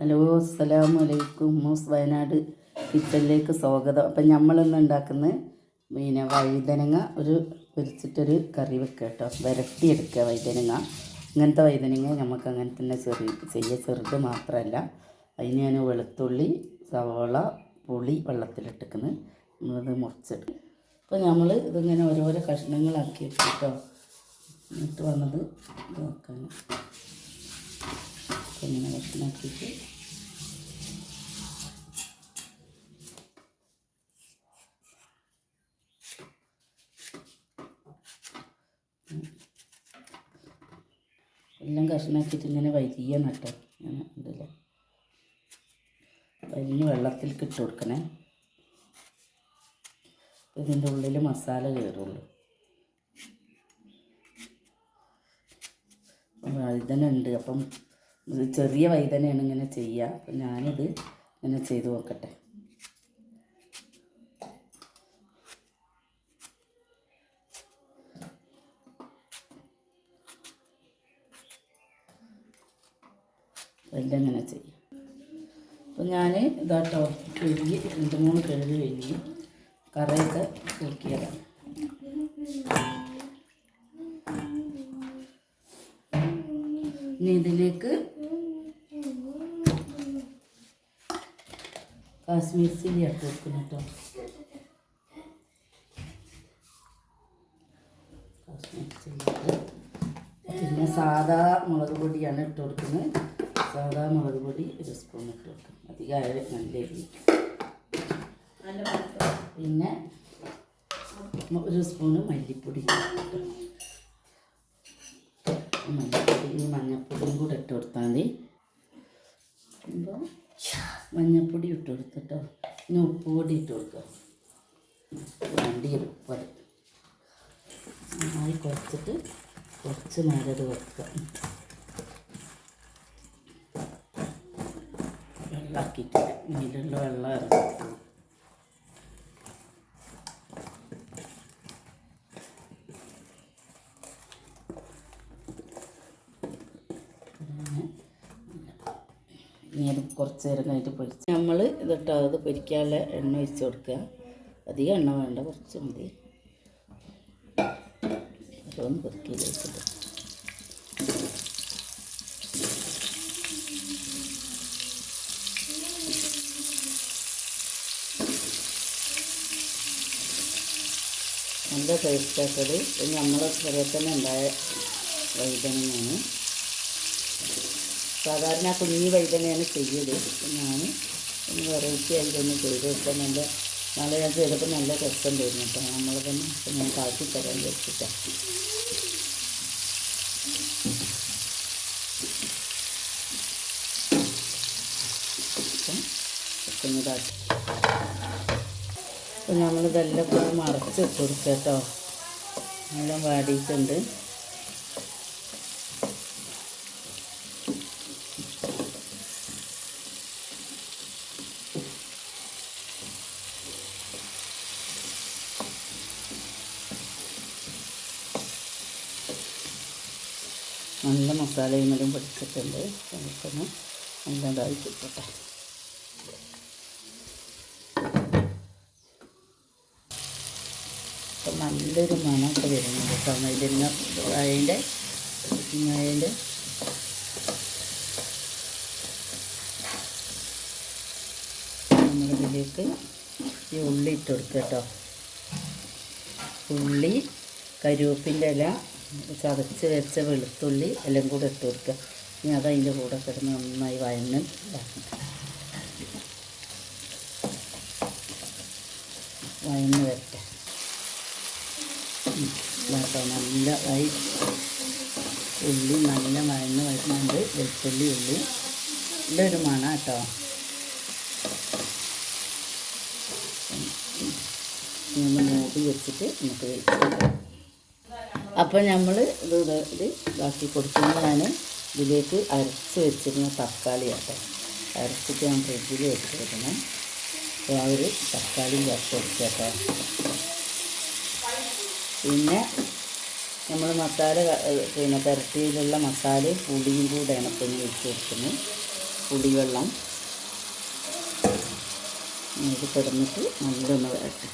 Hello അസ്സലാമു അലൈക്കും. MOS Wayanad കിച്ചണിലേക്ക് സ്വാഗതം. അപ്പം നമ്മളിന്ന് ഉണ്ടാക്കുന്നത് പിന്നെ വഴുതനങ്ങ ഒരു പൊരിച്ചിട്ടൊരു കറി വെക്കുക കേട്ടോ. വരട്ടി എടുക്കുക വഴുതനങ്ങ. ഇങ്ങനത്തെ വഴുതനങ്ങ നമുക്ക് അങ്ങനെ തന്നെ ചെറിയ ചെയ്യുക ചെറുത് മാത്രമല്ല. അതിന് ഞാൻ വെളുത്തുള്ളി സവോള പുളി വെള്ളത്തിലിട്ടിക്കുന്നത് നമ്മളത് മുറിച്ചിട്ട് അപ്പോൾ നമ്മൾ ഇതിങ്ങനെ ഓരോരോ കഷ്ണങ്ങളാക്കി കേട്ടോ. എന്നിട്ട് വന്നത് നോക്കാൻ ഇങ്ങനെ കഷ്ണാക്കിയിട്ട് എല്ലാം കഷ്ണാക്കിയിട്ട് ഇങ്ങനെ വലിയ നട്ടോ ഇങ്ങനെ ഉണ്ടല്ലേ വലിഞ്ഞ് വെള്ളത്തിൽ ഇട്ട് കൊടുക്കണേ. ഇതിന്റെ ഉള്ളിൽ മസാല കയറുള്ളൂ. വഴുതന ഉണ്ട്. അപ്പം ചെറിയ വഴുതനയാണ് ഇങ്ങനെ ചെയ്യുക. അപ്പം ഞാനിത് ഇങ്ങനെ ചെയ്ത് നോക്കട്ടെ. എല്ലാം അങ്ങനെ ചെയ്യും അപ്പം ഞാൻ ഇതാട്ടോ കഴുകി രണ്ട് മൂന്ന് കഴുകി കഴുകി കറയൊക്കെ കുറുക്കിയതാണ്. ഇനി ഇതിലേക്ക് കാശ്മീർ ചില്ലി ഇട്ട് വെക്കണം കേട്ടോ. കാശ്മീർ ചില്ലി. പിന്നെ സാധാ മുളക് പൊടിയാണ് ഇട്ട് കൊടുക്കുന്നത്. മുളക് പൊടി ഒരു സ്പൂൺ ഇട്ട് കൊടുക്കും. അധികം നല്ല എരിവ് പിന്നെ ഒരു സ്പൂണ് മല്ലിപ്പൊടി മല്ലിപ്പൊടി മഞ്ഞൾപ്പൊടിയും കൂടെ ഇട്ട് കൊടുത്താൽ മതി. അപ്പോൾ മഞ്ഞപ്പൊടി ഇട്ട് കൊടുത്തിട്ടോ. പിന്നെ ഉപ്പ് പൊടി ഇട്ട് കൊടുക്കുക വണ്ടി ഉപ്പ് നന്നായി കുറച്ചിട്ട് കുറച്ച് നേരം ഇത് വെക്കുക വെള്ളമാക്കിയിട്ട് ഇതിലുള്ള വെള്ളം ഇനി കുറച്ച് നേരം കഴിഞ്ഞിട്ട് പൊരിച്ച് നമ്മൾ ഇതിട്ട് അത് പൊരിക്കാനുള്ള എണ്ണ ഒഴിച്ച് കൊടുക്കുക. അധികം എണ്ണ വേണ്ട കുറച്ച് മതി. ഓരോന്ന് പൊരിക്കയിലേക്കിട്ട് നല്ല ടേസ്റ്റാക്കത് ഇത് നമ്മളെ ചെറിയ തന്നെ ഉണ്ടായ വഴുതനങ്ങയാണ് സാധാരണ കുഞ്ഞി വഴുതനയാണ് ചെയ്യൽ. ഞാൻ വെറൈറ്റി വെറൈറ്റി ആയിട്ടൊന്ന് ചെയ്ത് ഇപ്പം നല്ല നല്ല ഞാൻ ചെയ്തപ്പോൾ നല്ല രസം തരുന്നു കേട്ടോ നമ്മൾ തന്നെ ഇപ്പം ഞാൻ കാട്ടി തരാൻ വെച്ചിട്ടാണ് അപ്പം കുഞ്ഞതാക്കി നമ്മൾ നമ്മളിതെല്ലാം കൂടെ മറച്ച് കൊടുക്കുക കേട്ടോ. എല്ലാം വാടിയിട്ടുണ്ട്. നല്ല മസാലയും എല്ലാം പിടിച്ചിട്ടുണ്ട് നമുക്കൊന്ന് നല്ലതായി കിട്ടട്ടെ. അപ്പം നല്ലൊരു മണമൊക്കെ വരുന്നുണ്ട് കേട്ടോ. ഇതിന് അതിന്റെ അതിന്റെ നമ്മളിതിലേക്ക് ഈ ഉള്ളി ഇട്ട് കൊടുക്കുക കേട്ടോ. ഉള്ളി കരിവേപ്പിന്റെ ഇല ചതച്ച് വെച്ച വെളുത്തുള്ളി എല്ലാം കൂടെ ഇട്ട് കൊടുക്കുക ഇനി അതതിന്റെ കൂടെ കിടന്ന് നന്നായി വഴന്ന് വഴന്ന് വരട്ടെ. ഇതാട്ടോ നല്ല ഐ ഉള്ളി നല്ല മഴന്ന് വരുന്നുണ്ട് വെളുത്തുള്ളി ഉള്ളി. ഇതൊരു മണ കേട്ടോ. നമ്മൾ മൂടി വെച്ചിട്ട് നമുക്ക് അപ്പം അപ്പോൾ നമ്മൾ ഇത് ഇത് ഇത് ഇതാക്കി കൊടുക്കുന്നതാണ് ഇതിലേക്ക് അരച്ച് വെച്ചിരുന്ന തക്കാളി ആട്ടെ അരച്ചിട്ട് ഞാൻ ഫ്രിഡ്ജിൽ വെച്ചിരിക്കണം അപ്പോൾ ആ ഒരു തക്കാളി ചേർത്ത് പിന്നെ നമ്മൾ മസാല പിന്നെ പുരട്ടിയിലുള്ള മസാലയും പുളിയും ഇപ്പം ഇനി വെച്ച് കൊടുക്കുന്നത്. പുളിവെള്ളം. ഇത് കിടന്നിട്ട് നല്ലൊന്ന് വരട്ടെ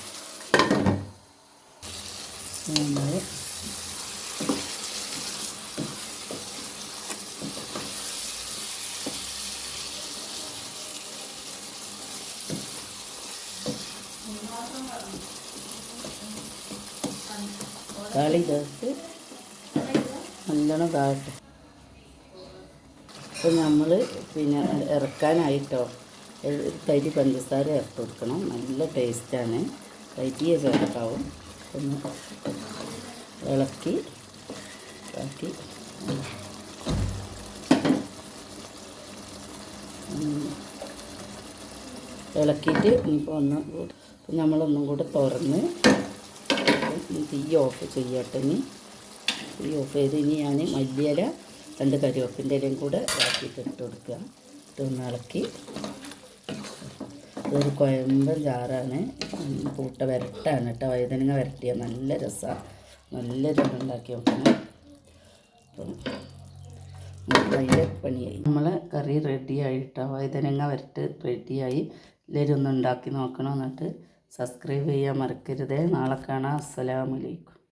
കളി ചേർത്ത് നല്ലോണം താഴട്ടെ അപ്പോൾ നമ്മൾ പിന്നെ ഇറക്കാനായിട്ടോ തരി പഞ്ചസാര ഇറക്കി കൊടുക്കണം. നല്ല ടേസ്റ്റാണ് തരിയ ചേർക്കാവും. ഒന്ന് ഇളക്കി ഇളക്കി. ഇളക്കിയിട്ട് ഇനിയിപ്പോൾ ഒന്ന് നമ്മളൊന്നും കൂടെ തുറന്ന് ഇനി തീ ഓഫ് ചെയ്യട്ടെ ഇനി. തീ ഓഫ് ചെയ്ത് ഇനി ഞാൻ മല്ലിയില രണ്ട് കരിവേപ്പിന്റെ ഇലയും കൂടെ ഇളക്കിയിട്ട് ഇട്ട് കൊടുക്കുക. ഇട്ടൊന്ന് ഇളക്കി. ഇതൊരു കുഴമ്പൻ ചാറാണ് പൂട്ട വരട്ടാണ് കേട്ടോ. വഴുതനങ്ങ വരട്ടിയ നല്ല രസമാണ് നല്ല രസം ഉണ്ടാക്കി നോക്കണം. അപ്പം അതിന്റെ പണിയായി. നമ്മളെ കറി റെഡിയായിട്ടോ വൈദനങ്ങ വരട്ട് റെഡിയായി എല്ലാവരും ഒന്ന് ഉണ്ടാക്കി നോക്കണം എന്നിട്ട്. സബ്സ്ക്രൈബ് ചെയ്യാൻ മറക്കരുത്. നാളെ കാണാം. അസ്സലാമലൈക്കും